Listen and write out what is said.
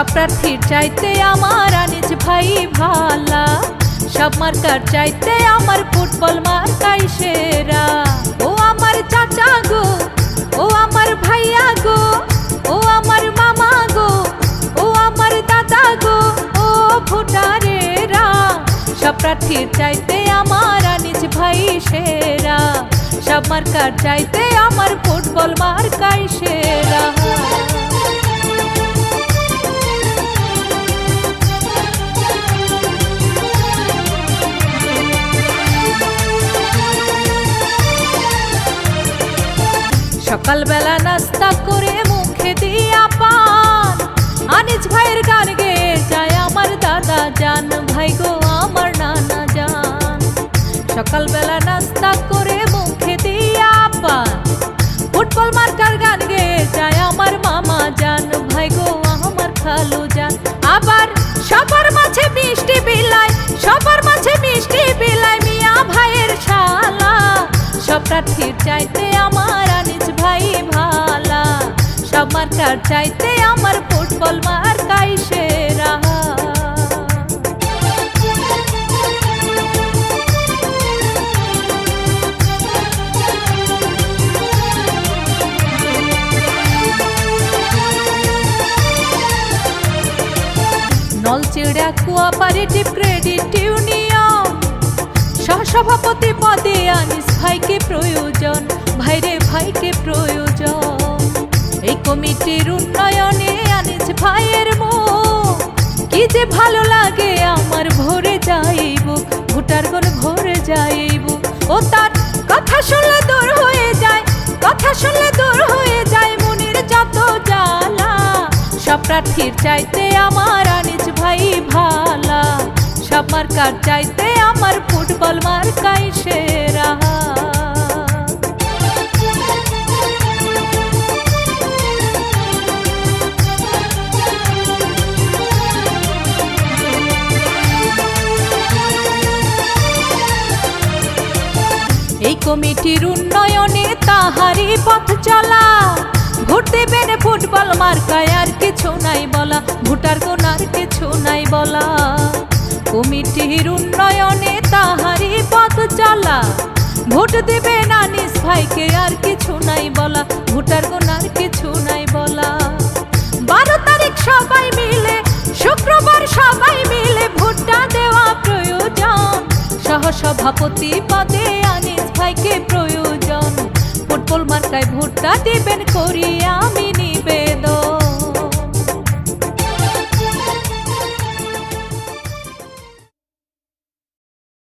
সব প্রার্থীর চাইতে আমার আনিজ ভাই ভালা। সব মার্কার চাইতে আমার ফুটবল মার্কাই সেরা। ও আমার চাচা গো, ও আমার ভাইয়া গো, ও আমার মামা গো, ও আমার দাদা গো, ও ভোটারেরা। সব প্রার্থীর চাইতে আমার আনিজ ভাই সেরা। সব মার্কার চাইতে আমার ফুটবল মার্কাই সেরা। সকালবেলা নাস্তা করে মুখে দিয়া পান। আনিস ভাইয়ের গান গেয়ে যায় আমার দাদা জান। ভাই গো, আমার নানা জান। সকালবেলা নাস্তা করে মুখে দিয়া পান। ফুটবল মার্কার গান গেয়ে যায় আমার মামা জান। ভাই গো, আমার খালু জান। আবার সবার মাঝে মিষ্টি বিলাই, সবার মাঝে মিষ্টি বিলাই মিয়া ভাইয়ের শালা। সব প্রার্থীর চাইতে আমার আনিস সব মার্কার চাইতে আমার ফুটবল মার্কাই সেরা। Nalchira cooperative credit union. সহসভাপতি পদে আনিস ভাইকে প্রয়োজন। ভাইরে ভাইকে প্রয়োজন। কি যে ভালো লাগে, আমার ভরে যাইব, ভোটার গণ ভরে যাইব। ও তার কথা শুনলে দূর হয়ে যায়, কথা শুনলে দূর হয়ে যায় মনের যত জ্বালা। সব প্রার্থীর চাইতে আমার আনিস ভাই ভালা। সব মার্কার চাইতে আমার ফুটবল মার্কাই সেরা। এই কমিটির উন্নয়নে তাহারই পথ চলা। ভোট দেবেন ফুটবল মার্কায় আর কিছু নাই বলা। ভোটার গোনার কিছু নাই বলা। কমিটির উন্নয়নে তাহারই পথ চলা। ভোট দেবেন আনিস ভাইকে আর কিছু নাই বলা। ভোটার গোনার কিছু নাই বলা। বারো তারিখ সবাই মিলে, শুক্রবার সবাই মিলে ভোটটা দেওয়া প্রয়োজন। সহসভাপতি পদে আনিস ভাইকে প্রয়োজন। ফুটবল মার্কায় ভোটটা দিবেন করি আমি নিবেদন।